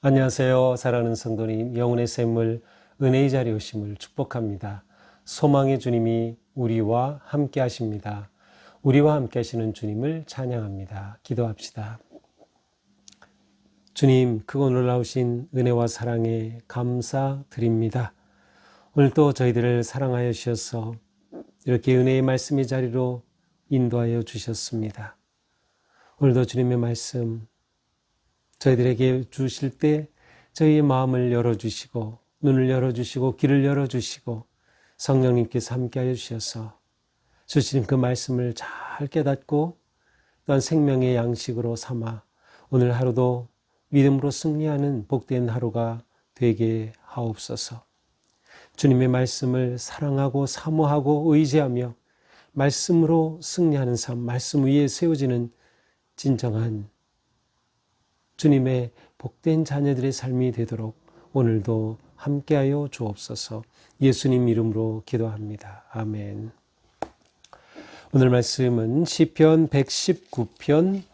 안녕하세요. 사랑하는 성도님, 영혼의 샘물, 은혜의 자리 오심을 축복합니다. 소망의 주님이 우리와 함께 하십니다. 우리와 함께 하시는 주님을 찬양합니다. 기도합시다. 주님, 크고 놀라우신 은혜와 사랑에 감사드립니다. 오늘도 저희들을 사랑하여 주셔서 이렇게 은혜의 말씀의 자리로 인도하여 주셨습니다. 오늘도 주님의 말씀 저희들에게 주실 때 저희의 마음을 열어주시고 눈을 열어주시고 귀를 열어주시고 성령님께서 함께하여 주셔서 주시는 그 말씀을 잘 깨닫고 또한 생명의 양식으로 삼아 오늘 하루도 믿음으로 승리하는 복된 하루가 되게 하옵소서. 주님의 말씀을 사랑하고 사모하고 의지하며 말씀으로 승리하는 삶, 말씀 위에 세워지는 진정한 주님의 복된 자녀들의 삶이 되도록 오늘도 함께하여 주옵소서 예수님 이름으로 기도합니다. 아멘. 오늘 말씀은 시편 119편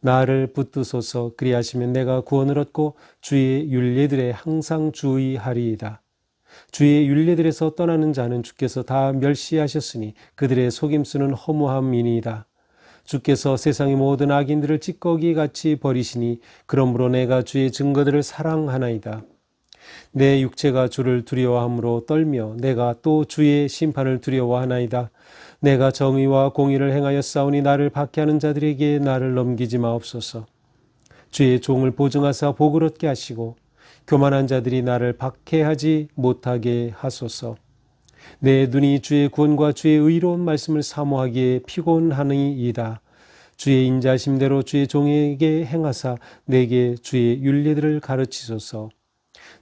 나를 붙드소서 그리하시면 내가 구원을 얻고 주의 윤례들에 항상 주의하리이다. 주의 윤례들에서 떠나는 자는 주께서 다 멸시하셨으니 그들의 속임수는 허무함이니이다. 주께서 세상의 모든 악인들을 찌꺼기 같이 버리시니 그러므로 내가 주의 증거들을 사랑하나이다. 내 육체가 주를 두려워함으로 떨며 내가 또 주의 심판을 두려워하나이다. 내가 정의와 공의를 행하여 싸우니 나를 박해하는 자들에게 나를 넘기지 마옵소서. 주의 종을 보증하사 복을 얻게 하시고 교만한 자들이 나를 박해하지 못하게 하소서. 내 눈이 주의 구원과 주의 의로운 말씀을 사모하기에 피곤하니이다. 주의 인자심대로 주의 종에게 행하사 내게 주의 윤례들을 가르치소서.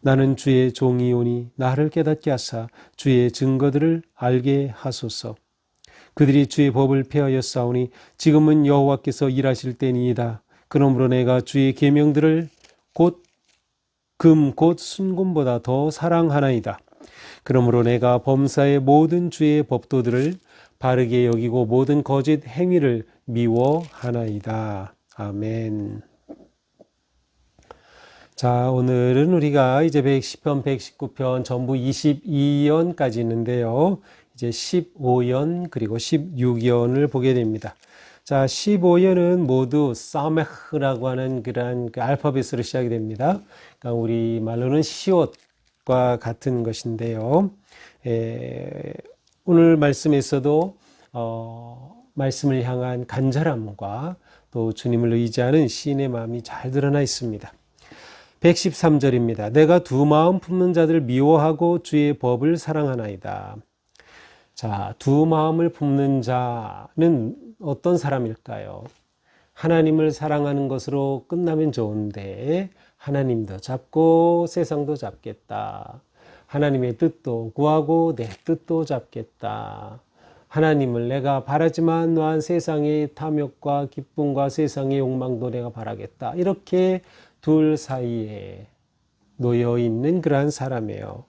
나는 주의 종이오니 나를 깨닫게 하사 주의 증거들을 알게 하소서. 그들이 주의 법을 폐하여 싸우니 지금은 여호와께서 일하실 때니이다. 그러므로 내가 주의 계명들을 곧 금 곧 순금보다 더 사랑하나이다. 그러므로 내가 범사의 모든 주의 법도들을 바르게 여기고 모든 거짓 행위를 미워하나이다. 아멘. 자, 오늘은 우리가 이제 110편, 119편 전부 22연까지 있는데요. 이제 15연 그리고 16연을 보게 됩니다. 자, 15연은 모두 사메흐라고 하는 그러한 그 알파벳으로 시작이 됩니다. 그러니까 우리 말로는 시옷과 같은 것인데요. 에, 오늘 말씀에서도 어, 말씀을 향한 간절함과 또 주님을 의지하는 시인의 마음이 잘 드러나 있습니다. 113절입니다. 내가 두 마음 품는 자들을 미워하고 주의 법을 사랑하나이다. 자, 두 마음을 품는 자는 어떤 사람일까요? 하나님을 사랑하는 것으로 끝나면 좋은데 하나님도 잡고 세상도 잡겠다. 하나님의 뜻도 구하고 내 뜻도 잡겠다. 하나님을 내가 바라지만 노한 세상의 탐욕과 기쁨과 세상의 욕망도 내가 바라겠다. 이렇게 둘 사이에 놓여 있는 그러한 사람이에요.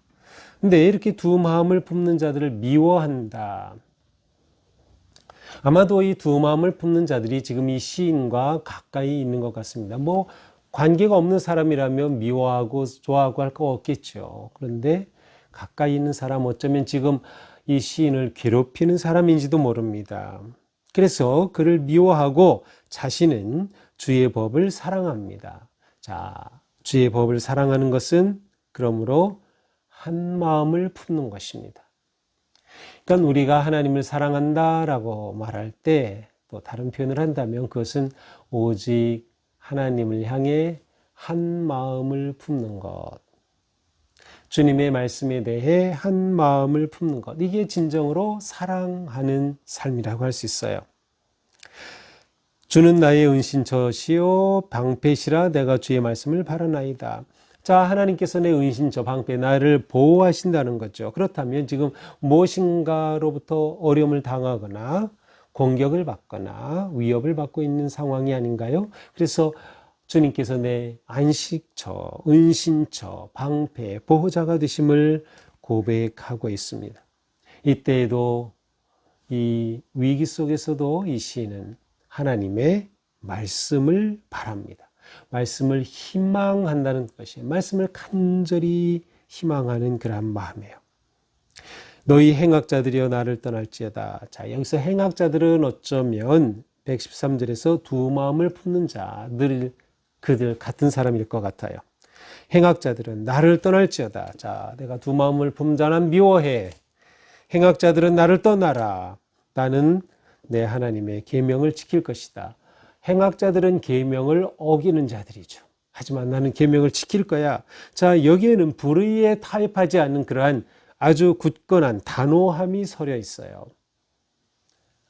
근데 이렇게 두 마음을 품는 자들을 미워한다. 아마도 이 두 마음을 품는 자들이 지금 이 시인과 가까이 있는 것 같습니다. 뭐 관계가 없는 사람이라면 미워하고 좋아하고 할 거 없겠죠. 그런데 가까이 있는 사람 어쩌면 지금 이 시인을 괴롭히는 사람인지도 모릅니다. 그래서 그를 미워하고 자신은 주의 법을 사랑합니다. 자, 주의 법을 사랑하는 것은 그러므로 한 마음을 품는 것입니다. 그러니까 우리가 하나님을 사랑한다라고 말할 때 또 다른 표현을 한다면 그것은 오직 하나님을 향해 한 마음을 품는 것. 주님의 말씀에 대해 한 마음을 품는 것. 이게 진정으로 사랑하는 삶이라고 할 수 있어요. 주는 나의 은신처시요 방패시라 내가 주의 말씀을 바라나이다. 자, 하나님께서 내 은신처 방패 나를 보호하신다는 거죠. 그렇다면 지금 무엇인가로부터 어려움을 당하거나 공격을 받거나 위협을 받고 있는 상황이 아닌가요? 그래서 주님께서 내 안식처, 은신처, 방패, 보호자가 되심을 고백하고 있습니다. 이때에도 이 위기 속에서도 이 시인은 하나님의 말씀을 바랍니다. 말씀을 희망한다는 것이 말씀을 간절히 희망하는 그러한 마음이에요. 너희 행악자들이여 나를 떠날지어다. 자, 여기서 행악자들은 어쩌면 113절에서 두 마음을 품는 자들 그들 같은 사람일 것 같아요. 행악자들은 나를 떠날지어다. 자, 내가 두 마음을 품는 자는 미워해. 행악자들은 나를 떠나라. 나는 내 하나님의 계명을 지킬 것이다. 행악자들은 계명을 어기는 자들이죠. 하지만 나는 계명을 지킬 거야. 자, 여기에는 불의에 타협하지 않는 그러한 아주 굳건한 단호함이 서려 있어요.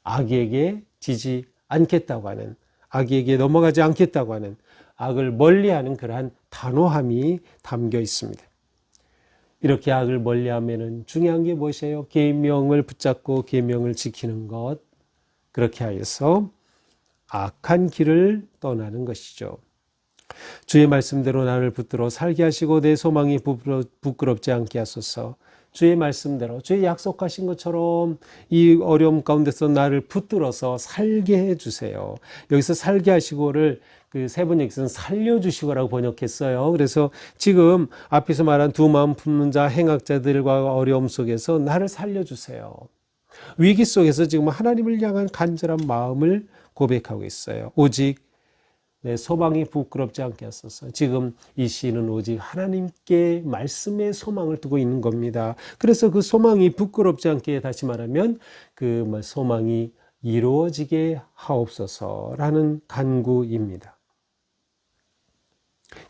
악에게 지지 않겠다고 하는, 악에게 넘어가지 않겠다고 하는, 악을 멀리하는 그러한 단호함이 담겨 있습니다. 이렇게 악을 멀리하면은 중요한 게 무엇이에요? 계명을 붙잡고 계명을 지키는 것. 그렇게 하여서 악한 길을 떠나는 것이죠. 주의 말씀대로 나를 붙들어 살게 하시고 내 소망이 부끄럽지 않게 하소서. 주의 말씀대로 주의 약속하신 것처럼 이 어려움 가운데서 나를 붙들어서 살게 해 주세요. 여기서 살게 하시고를 그 세번 여기서는 살려주시고라고 번역했어요. 그래서 지금 앞에서 말한 두 마음 품는 자 행악자들과 어려움 속에서 나를 살려주세요. 위기 속에서 지금 하나님을 향한 간절한 마음을 고백하고 있어요. 오직 내 소망이 부끄럽지 않게 하소서. 지금 이 시인은 오직 하나님께 말씀의 소망을 두고 있는 겁니다. 그래서 그 소망이 부끄럽지 않게 다시 말하면 그 소망이 이루어지게 하옵소서라는 간구입니다.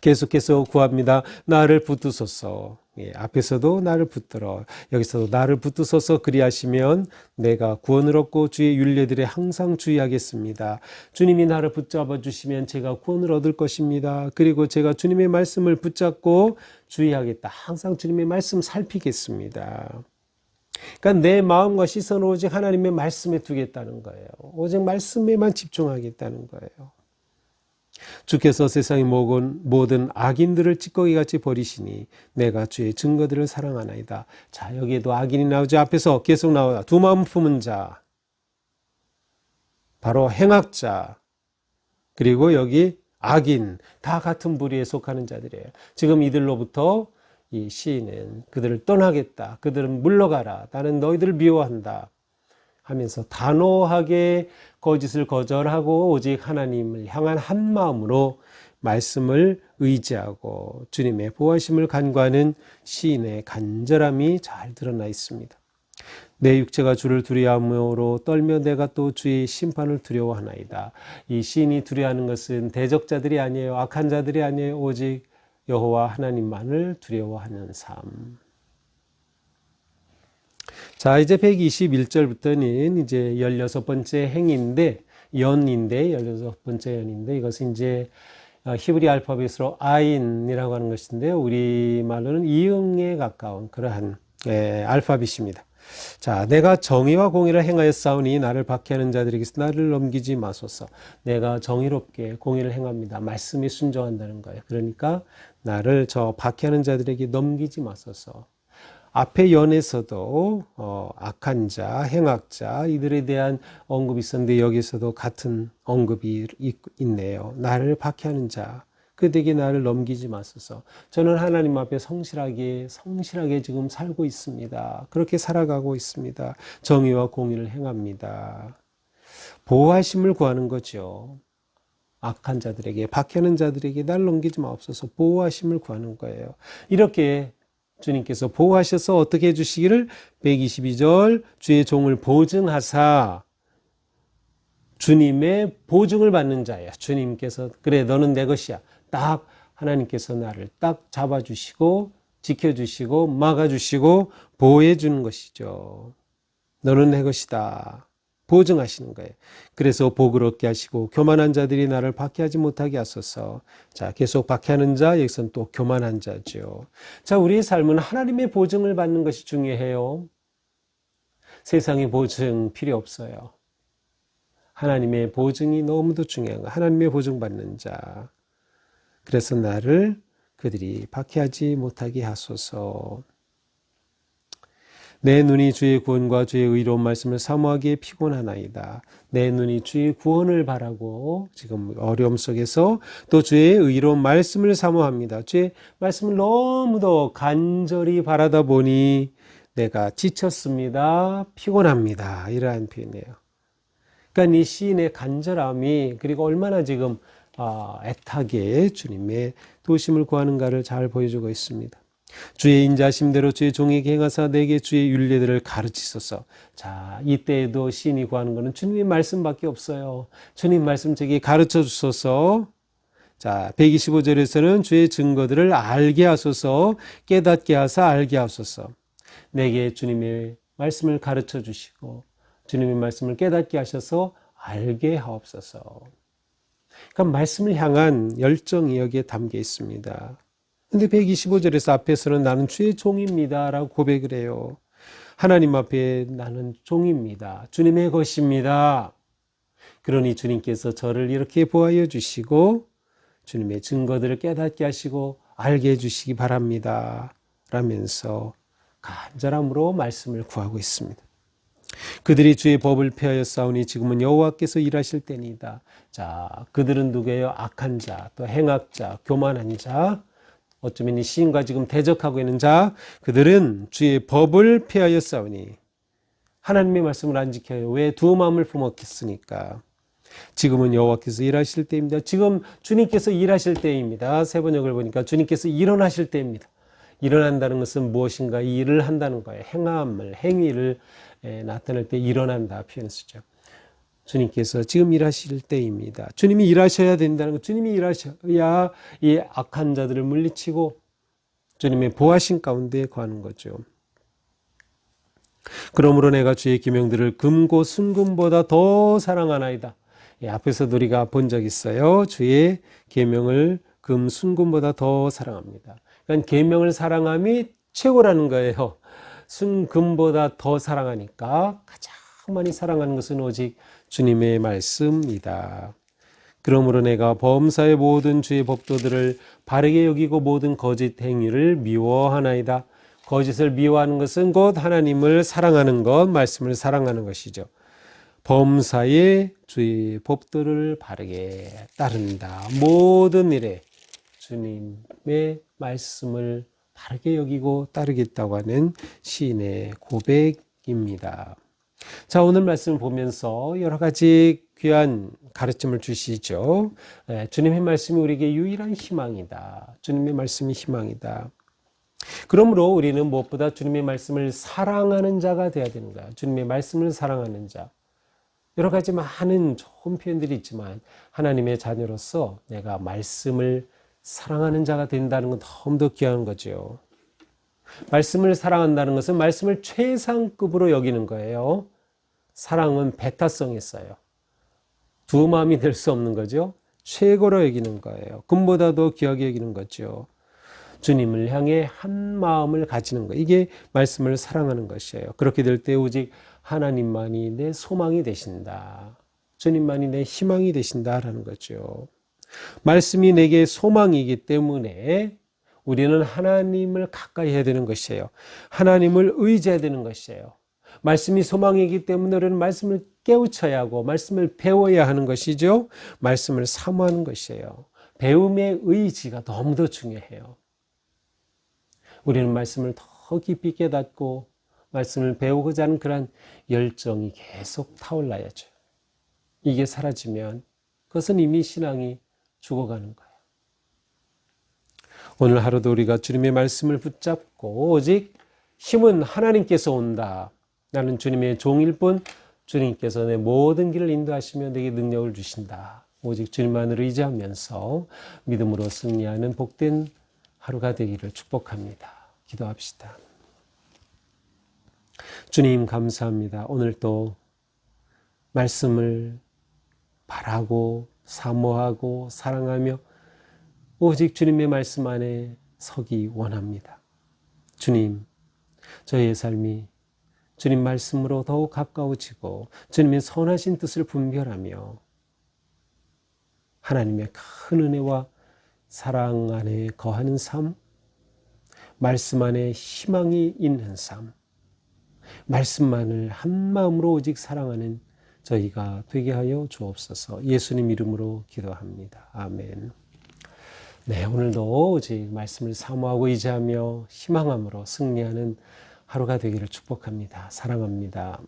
계속해서 구합니다. 나를 붙드소서. 예, 앞에서도 나를 붙들어 여기서도 나를 붙드소서 그리하시면 내가 구원을 얻고 주의 윤례들에 항상 주의하겠습니다. 주님이 나를 붙잡아 주시면 제가 구원을 얻을 것입니다. 그리고 제가 주님의 말씀을 붙잡고 주의하겠다. 항상 주님의 말씀 살피겠습니다. 그러니까 내 마음과 시선을 오직 하나님의 말씀에 두겠다는 거예요. 오직 말씀에만 집중하겠다는 거예요. 주께서 세상의 모든, 모든 악인들을 찌꺼기 같이 버리시니 내가 주의 증거들을 사랑하나이다. 자, 여기에도 악인이 나오지 앞에서 계속 나오다. 두 마음 품은 자. 바로 행악자. 그리고 여기 악인. 다 같은 부류에 속하는 자들이에요. 지금 이들로부터 이 시인은 그들을 떠나겠다. 그들은 물러가라. 나는 너희들을 미워한다. 하면서 단호하게 거짓을 거절하고 오직 하나님을 향한 한 마음으로 말씀을 의지하고 주님의 보호하심을 간구하는 시인의 간절함이 잘 드러나 있습니다. 내 육체가 주를 두려워함으로 떨며 내가 또 주의 심판을 두려워하나이다. 이 시인이 두려워하는 것은 대적자들이 아니에요. 악한 자들이 아니에요. 오직 여호와 하나님만을 두려워하는 삶. 자, 이제 121절부터는 이제 16번째 행인데, 연인데, 16번째 연인데, 이것은 이제 어, 히브리 알파벳으로 아인이라고 하는 것인데, 우리말로는 이응에 가까운 그러한 예, 알파벳입니다. 자, 내가 정의와 공의를 행하여 싸우니 나를 박해하는 자들에게서 나를 넘기지 마소서. 내가 정의롭게 공의를 행합니다. 말씀에 순종한다는 거예요. 그러니까 나를 저 박해하는 자들에게 넘기지 마소서. 앞에 연에서도 어, 악한 자, 행악자 이들에 대한 언급이 있었는데 여기서도 같은 언급이 있, 네요 나를 박해하는 자, 그들에게 나를 넘기지 마소서. 저는 하나님 앞에 성실하게 성실하게 지금 살고 있습니다. 그렇게 살아가고 있습니다. 정의와 공의를 행합니다. 보호하심을 구하는 거죠. 악한 자들에게 박해하는 자들에게 날 넘기지 마옵소서 보호하심을 구하는 거예요. 이렇게 주님께서 보호하셔서 어떻게 해주시기를 122절 주의 종을 보증하사 주님의 보증을 받는 자야. 주님께서 그래 너는 내 것이야. 딱 하나님께서 나를 딱 잡아주시고 지켜주시고 막아주시고 보호해 주는 것이죠. 너는 내 것이다. 보증하시는 거예요. 그래서 복을 얻게 하시고 교만한 자들이 나를 박해하지 못하게 하소서. 자, 계속 박해하는 자, 여기서는 또 교만한 자죠. 자, 우리의 삶은 하나님의 보증을 받는 것이 중요해요. 세상의 보증 필요 없어요. 하나님의 보증이 너무도 중요한 거. 하나님의 보증 받는 자. 그래서 나를 그들이 박해하지 못하게 하소서. 내 눈이 주의 구원과 주의 의로운 말씀을 사모하기에 피곤하나이다. 내 눈이 주의 구원을 바라고 지금 어려움 속에서 또 주의 의로운 말씀을 사모합니다. 주의 말씀을 너무도 간절히 바라다 보니 내가 지쳤습니다. 피곤합니다. 이러한 표현이에요. 그러니까 이 시인의 간절함이 그리고 얼마나 지금 아, 애타게 주님의 도심을 구하는가를 잘 보여주고 있습니다. 주의 인자심대로 주의 종에게 행하사 내게 주의 윤례들을 가르치소서. 자, 이때에도 시인이 구하는 것은 주님의 말씀밖에 없어요. 주님 말씀 제게 가르쳐 주소서. 자, 125절에서는 주의 증거들을 알게 하소서, 깨닫게 하사 알게 하소서. 내게 주님의 말씀을 가르쳐 주시고, 주님의 말씀을 깨닫게 하셔서 알게 하옵소서. 그러니까 말씀을 향한 열정이 여기에 담겨 있습니다. 근데 125절에서 앞에서는 나는 주의 종입니다. 라고 고백을 해요. 하나님 앞에 나는 종입니다. 주님의 것입니다. 그러니 주님께서 저를 이렇게 보하여 주시고 주님의 증거들을 깨닫게 하시고 알게 해주시기 바랍니다. 라면서 간절함으로 말씀을 구하고 있습니다. 그들이 주의 법을 폐하여 싸우니 지금은 여호와께서 일하실 때니다. 자, 그들은 누구예요? 악한 자, 또 행악자, 교만한 자, 어쩌면 이 시인과 지금 대적하고 있는 자, 그들은 주의 법을 폐하여 싸우니 하나님의 말씀을 안 지켜요. 왜 두 마음을 품었겠습니까? 지금은 여호와께서 일하실 때입니다. 지금 주님께서 일하실 때입니다. 세 번역을 보니까 주님께서 일어나실 때입니다. 일어난다는 것은 무엇인가 일을 한다는 거예요. 행함을 행위를 나타낼 때 일어난다 표현 쓰죠. 주님께서 지금 일하실 때입니다. 주님이 일하셔야 된다는 것, 주님이 일하셔야 이 악한 자들을 물리치고 주님의 보하신 가운데 거하는 거죠. 그러므로 내가 주의 기명들을 금고 순금보다 더 사랑하나이다. 예, 앞에서도 우리가 본 적 있어요. 주의 계명을 금 순금보다 더 사랑합니다. 그러니까 계명을 사랑함이 최고라는 거예요. 순금보다 더 사랑하니까 가장 많이 사랑하는 것은 오직 주님의 말씀이다. 그러므로 내가 범사의 모든 주의 법도들을 바르게 여기고 모든 거짓 행위를 미워하나이다. 거짓을 미워하는 것은 곧 하나님을 사랑하는 것, 말씀을 사랑하는 것이죠. 범사의 주의 법도를 바르게 따른다. 모든 일에 주님의 말씀을 바르게 여기고 따르겠다고 하는 시인의 고백입니다. 자, 오늘 말씀을 보면서 여러 가지 귀한 가르침을 주시죠. 네, 주님의 말씀이 우리에게 유일한 희망이다. 주님의 말씀이 희망이다. 그러므로 우리는 무엇보다 주님의 말씀을 사랑하는 자가 되어야 되는 거야. 주님의 말씀을 사랑하는 자. 여러 가지 많은 좋은 표현들이 있지만 하나님의 자녀로서 내가 말씀을 사랑하는 자가 된다는 건 너무도 귀한 거죠. 말씀을 사랑한다는 것은 말씀을 최상급으로 여기는 거예요. 사랑은 배타성이 있어요. 두 마음이 될 수 없는 거죠. 최고로 여기는 거예요. 금보다도 귀하게 여기는 거죠. 주님을 향해 한 마음을 가지는 거. 이게 말씀을 사랑하는 것이에요. 그렇게 될 때 오직 하나님만이 내 소망이 되신다. 주님만이 내 희망이 되신다라는 거죠. 말씀이 내게 소망이기 때문에 우리는 하나님을 가까이 해야 되는 것이에요. 하나님을 의지해야 되는 것이에요. 말씀이 소망이기 때문에 우리는 말씀을 깨우쳐야 하고 말씀을 배워야 하는 것이죠. 말씀을 사모하는 것이에요. 배움의 의지가 너무도 중요해요. 우리는 말씀을 더 깊이 깨닫고 말씀을 배우고자 하는 그런 열정이 계속 타올라야죠. 이게 사라지면 그것은 이미 신앙이 죽어가는 거예요. 오늘 하루도 우리가 주님의 말씀을 붙잡고 오직 힘은 하나님께서 온다. 나는 주님의 종일 뿐 주님께서 내 모든 길을 인도하시며 내게 능력을 주신다. 오직 주님만을 의지하면서 믿음으로 승리하는 복된 하루가 되기를 축복합니다. 기도합시다. 주님 감사합니다. 오늘 또 말씀을 바라고 사모하고 사랑하며 오직 주님의 말씀 안에 서기 원합니다. 주님, 저희의 삶이 주님 말씀으로 더욱 가까워지고 주님의 선하신 뜻을 분별하며 하나님의 큰 은혜와 사랑 안에 거하는 삶, 말씀 안에 희망이 있는 삶, 말씀만을 한 마음으로 오직 사랑하는 저희가 되게 하여 주옵소서 예수님 이름으로 기도합니다. 아멘. 네, 오늘도 오직 말씀을 사모하고 의지하며 희망함으로 승리하는 하루가 되기를 축복합니다. 사랑합니다.